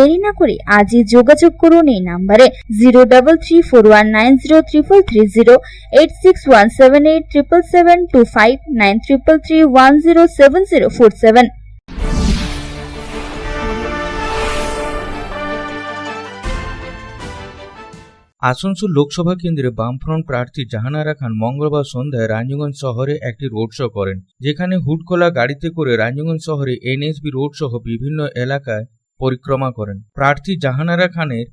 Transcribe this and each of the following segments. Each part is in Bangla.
দেরি না করে আজই যোগাযোগ করুন এই নাম্বারে zero double three four one nine zero triple three zero eight six one seven eight triple seven two five nine triple three one zero seven zero four seven. Asansol Lok Sabha কেন্দ্রে বামফ্রন্ট প্রার্থী জাহানারা খান মঙ্গলবার সন্ধ্যায় রানীগঞ্জ শহরে একটি রোড শো করেন, যেখানে হুডখোলা গাড়িতে করে রানীগঞ্জ শহরে এনএসবি রোড সহ বিভিন্ন এলাকায় পরিক্রমা করেন। প্রার্থী জাহানারা খানের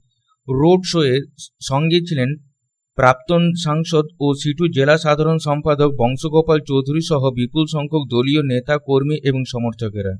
রোড শোয়ে সঙ্গে ছিলেন প্রাক্তন সাংসদ ও সিটু জেলা সাধারণ সম্পাদক বংশগোপাল চৌধুরী সহ বিপুল সংখ্যক দলীয় নেতা, কর্মী এবং সমর্থকেরা।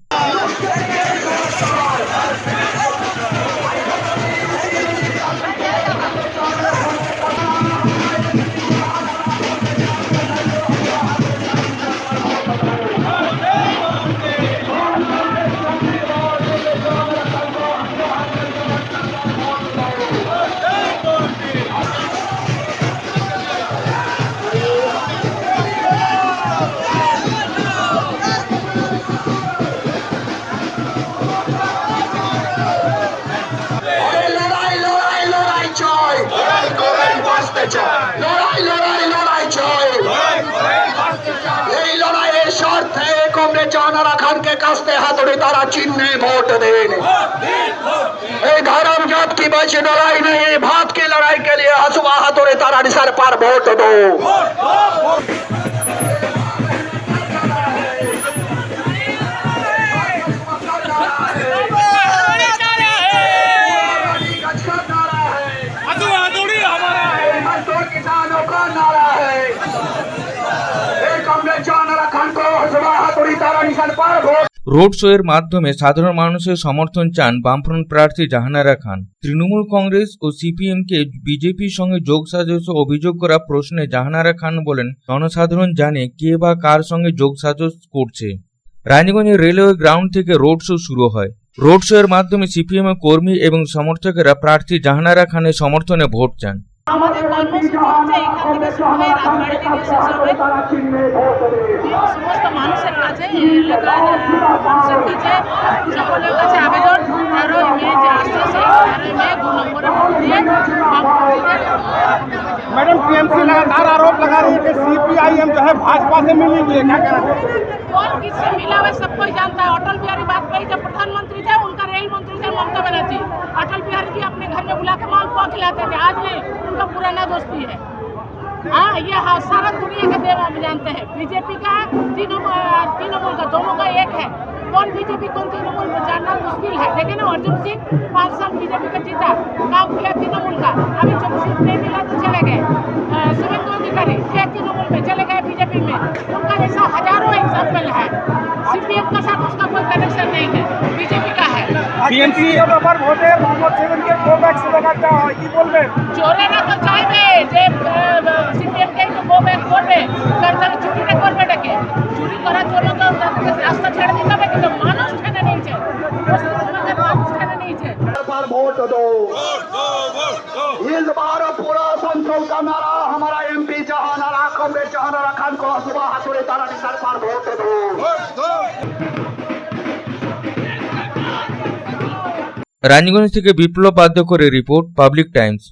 আপনারা খানকে কাছতে হাতুড়ি তারা চিহ্নে ভোট দেন এই धर्म जात की बच लड़ाई नहीं भारत की लड़ाई के लिए हसुआ हाथोड़े तारा निसर पर वोट दो। রোড শো এর মাধ্যমে সাধারণ মানুষের সমর্থন চান বামফ্রন্ট প্রার্থী জাহানারা খান। তৃণমূল কংগ্রেস ও সিপিএম কে বিজেপির সঙ্গে যোগ সাজস অভিযোগ করা প্রশ্নে জাহানারা খান বলেন, জনসাধারণ জানে কে বা কার সঙ্গে যোগ সাজস করছে। রানীগঞ্জের রেলওয়ে গ্রাউন্ড থেকে রোড শো শুরু হয়। রোড শো এর মাধ্যমে সিপিএম কর্মী এবং সমর্থকেরা প্রার্থী জাহানারা খানের সমর্থনে ভোট চান। আমাদের কর্মসূচি হচ্ছে এখান থেকে শুরু হয়ে রাজবাড়ি থেকে শেষ হবে সমস্ত মানুষের কাছে এই এলাকার মানুষের কাছে সকলের কাছে আবেদন তেরোই মে যে আসছে সেই তেরোই মে দু নম্বরে ভোট দিয়ে বামপন্থীদের मैडम टीएमसी लगातार आरोप लगा रही है कि सीपीआईएम जो है भाजपा से मिली हुई है क्या कहना चाहिए कौन किससे मिला हुआ सब कोई जानता है अटल बिहारी वाजपेयी जब प्रधानमंत्री थे उनका रेल मंत्री थे ममता बनर्जी अटल बिहारी जी अपने घर में बुला के मालपुआ खिलाते थे आज नहीं उनका पुराना दोस्ती है। हाँ ये हाँ सारा दुनिया का देव हम जानते हैं। बीजेपी का तीनों तृणमूल का, दोनों का एक है। कौन बीजेपी, कौन तृणमूल में जानना मुश्किल है। देखे ना, अर्जुन सिंह पाँच साल बीजेपी का जीता, काम किया तृणमूल का। अभी जब सीट नहीं मिला तो चले गए। शुभेंदु अधिकारी थे तृणमूल में, चले गए बीजेपी में। उनका जैसा हज़ारों एग्ज़ाम्पल है। सीपीएम का साथ उसका कोई कनेक्शन नहीं है। बीजेपी का है টিএমসি ব্যাপার ভোটে মোহাম্মদ সেভেনকে কোভ্যাক্স দেখাতে হয় কি বলবেন চোরে না তো চাইবে যে সিপিএম কে তো গো ব্যাক করবে কারণ তারা চুরিটা করবে নাকি চুরি করার জন্য তো তাদেরকে রাস্তা ছেড়ে দিতে হবে কিন্তু মানুষ ঠেনে নিয়েছে পশ্চিমবঙ্গের মানুষ ঠেনে নিয়েছে पर वोट दो इस बार पूरा संसद का नारा हमारा एमपी जहानारा कांग्रेस जहानारा खान को सुबह हाथोड़े तारा निशान पर वोट दो রানীগঞ্জ থেকে বিপ্লব বাদ্যকরের রিপোর্ট পাবলিক টাইমস।